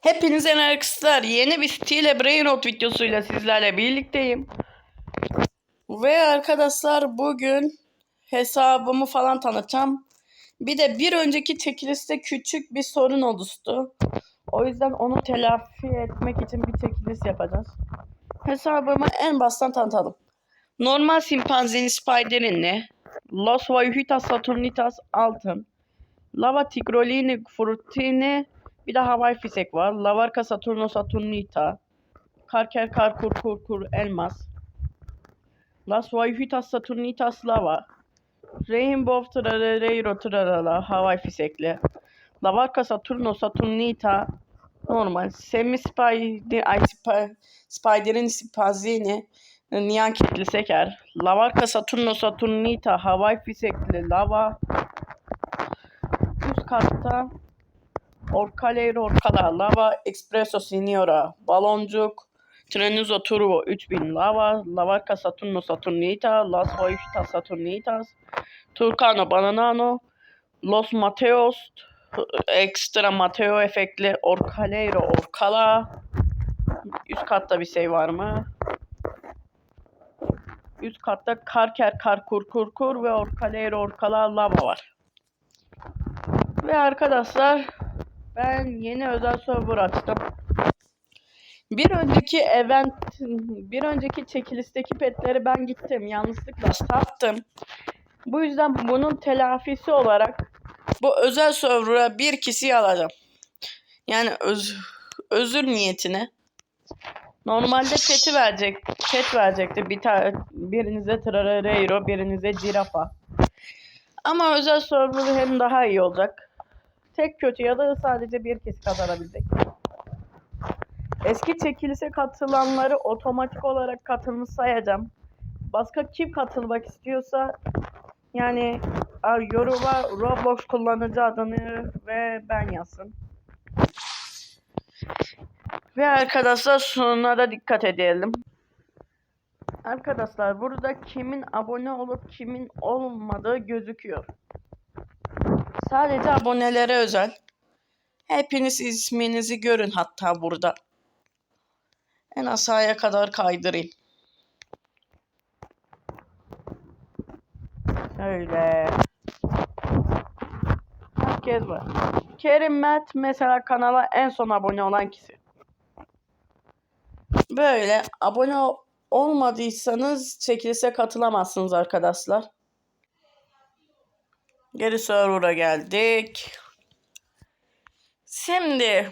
Hepinize merhabalar. Yeni bir Stile Brainrot videosuyla sizlerle birlikteyim. Ve arkadaşlar bugün hesabımı falan tanıtacağım. Bir de bir önceki çekilişte küçük bir sorun oluştu. O yüzden onu telafi etmek için bir çekiliş yapacağız. Hesabımı en baştan tanıtalım. Normal Simpanzini Spiderini, Los Vaihuitas Saturnitas Altın, Lava Tigrolini Frutini, bir de Hawaii Fisek var. Lavarka Saturno Saturnita. Karker Karkur Kurkur Elmas. Las Vaihuitas Saturnitas Lava. Rainbow Trarero Trarala Hawaii Fisekli. Lavarka Saturno Saturnita. Normal. Semi Spider, ay, Sp- Spider'in Spazini. Niyan kitli seker. Lavarka Saturno Saturnita Hawaii Fisekli Lava. Üst katta Orcaleiro Orcala, Lava Espresso Signora, Baloncuk, Trenuzo Turbo 3000 Lava, Lavarca Saturno Saturnita, Las Hoyuta Saturnitas, Turcano Bananano, Los Mateos, Extra Mateo efektli Orcaleiro Orcala. Üst katta bir şey var mı? Üst katta Karker Karkur Kurkur ve Orcaleiro Orcala Lava var. Ve arkadaşlar ben yeni özel server açtım. Bir önceki event, bir önceki çekilişteki petleri ben gittim. Yanlışlıkla sattım. Bu yüzden bunun telafisi olarak bu özel server'a bir kişiyi alacağım. Yani öz, özür niyetine. Normalde peti verecek, pet verecekti. Bir tane birinize Trarero, birinize Cirafa. Ama özel server hem daha iyi olacak tek kötü ya da sadece bir kez kazanabilecek. Eski çekilişe katılanları otomatik olarak katılmış sayacağım. Başka kim katılmak istiyorsa yani yoruma Roblox kullanıcı adını ve ben yazsın. Ve arkadaşlar da dikkat edelim. Arkadaşlar burada kimin abone olup kimin olmadığı gözüküyor. Sadece abonelere özel. Hepiniz isminizi görün hatta burada. En aşağıya kadar kaydırayım. Öyle. Herkes var. Kerim Mert mesela kanala en son abone olan kişi. Böyle abone olmadıysanız çekilişe katılamazsınız arkadaşlar. Geri server'a geldik. Şimdi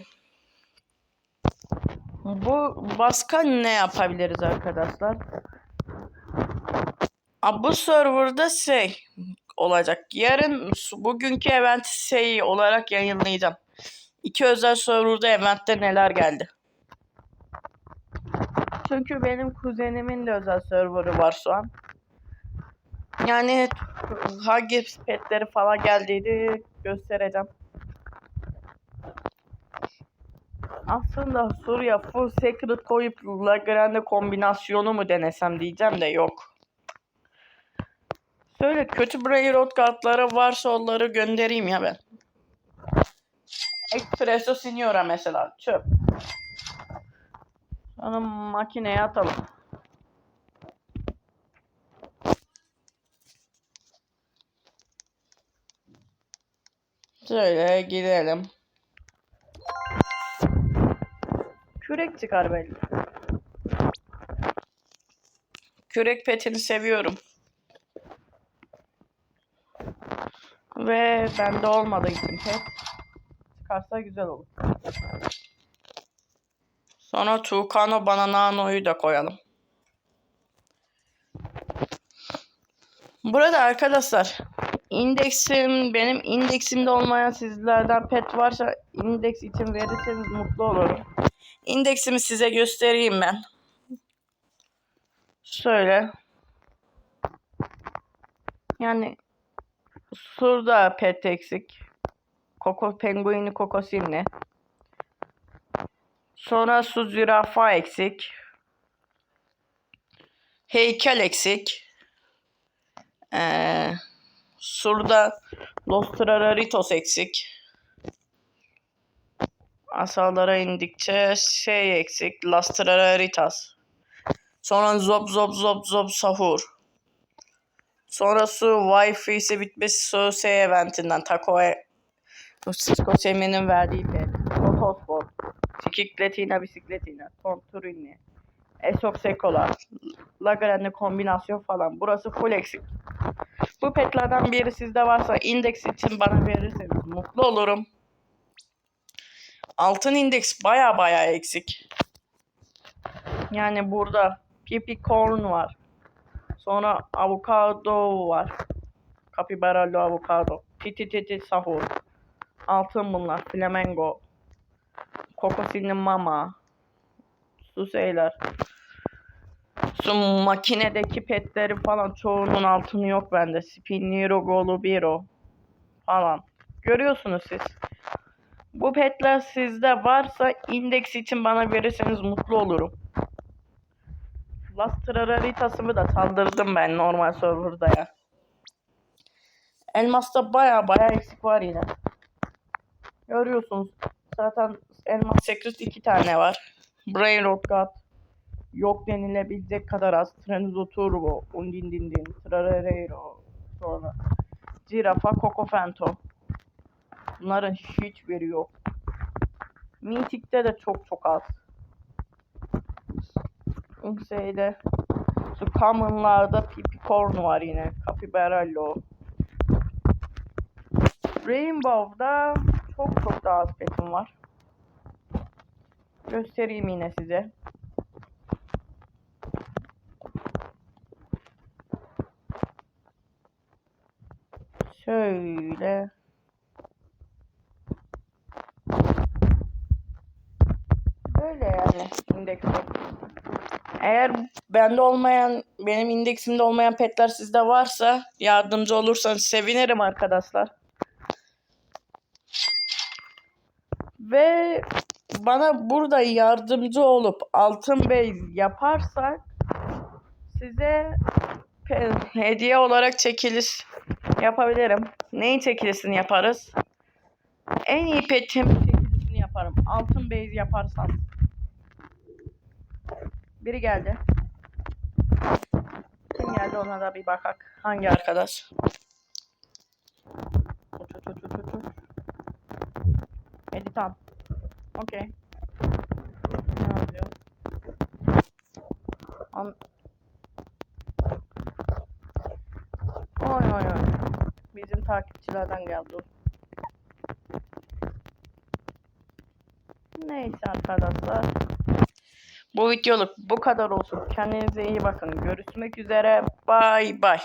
bu başka ne yapabiliriz arkadaşlar? Aa, bu serverda şey olacak. Yarın bugünkü event şey olarak yayınlayacağım. İki özel serverda eventte neler geldi. Çünkü benim kuzenimin de özel serverı var şu an. Yani hangi petleri falan geldiydi göstereceğim. Aslında Surya full secret koyup La Grande kombinasyonu mu denesem diyeceğim de yok. Söyle kötü Brayrot kartları varsa onları göndereyim ya ben. Espresso Signora mesela çöp. Sonra makineye atalım. Şöyle gidelim. Kürek çıkar belli. Kürek petini seviyorum. Ve bende olmadığı için pet çıkarsa güzel olur. Sonra Tucano Bananano'yu da koyalım. Burada arkadaşlar indeksim benim indeksimde olmayan sizlerden pet varsa indeks için verirseniz mutlu olurum. İndeksimi size göstereyim ben. Şöyle. Yani Surda pet eksik. Koko penguini kokosinli. Sonra su zürafa eksik. Heykel eksik. Ee, Surda Los Trararitos eksik. Asallara indikçe şey eksik. Lastraritas. Sonra zop zop zop zop sahur. Sonra su Wi-Fi'si bitmesi su şey eventinden Tako'ya Cisco Semin'in verdiği pet. Otospor. Sikikletina bisikletina. Tonturini. Esok Sekola. Lagrange kombinasyon falan. Burası full eksik. Bu petlerden biri sizde varsa indeks için bana verirseniz mutlu olurum. Altın indeks baya baya eksik. Yani burada pipi corn var. Sonra avokado var. Capibaralı avokado. Titi titi sahur. Altın bunlar. Flamengo. Kokosini mama. Su şeyler. Su makinedeki petleri falan çoğunun altını yok bende. Spiniro Golubiro falan. Görüyorsunuz siz. Bu petler sizde varsa indeks için bana verirseniz mutlu olurum. Lastraritas'ımı da saldırdım ben normal serverda ya. Elmas'ta baya baya eksik var yine. Görüyorsunuz. Zaten Elmas Secret iki tane var. Brain Rot God. Yok denilebilecek kadar az. Trenzo Turbo. Undindindin. Trarero. Sonra. Zirafa Coco Fento. Bunların hiçbiri yok. Mythic'te de çok çok az. Şeyde şu Common'larda Pipicorn var yine. Capibarello. Rainbow'da çok çok daha az petim var. Göstereyim yine size. Şöyle. Böyle yani indeksi. Eğer bende olmayan, benim indeksimde olmayan petler sizde varsa yardımcı olursanız sevinirim arkadaşlar. Ve bana burada yardımcı olup altın base yaparsak size hediye olarak çekiliş yapabilirim. Neyin çekilişini yaparız? En iyi petim çekilişini yaparım. Altın base yaparsam. Biri geldi. Kim geldi ona da bir bakak. Hangi arkadaş? Editan. Okey. Ne yazıyor? An oy oy oy. Bizim takipçilerden geldi. Neyse arkadaşlar. Bu videoluk bu kadar olsun. Kendinize iyi bakın. Görüşmek üzere. Bay bay.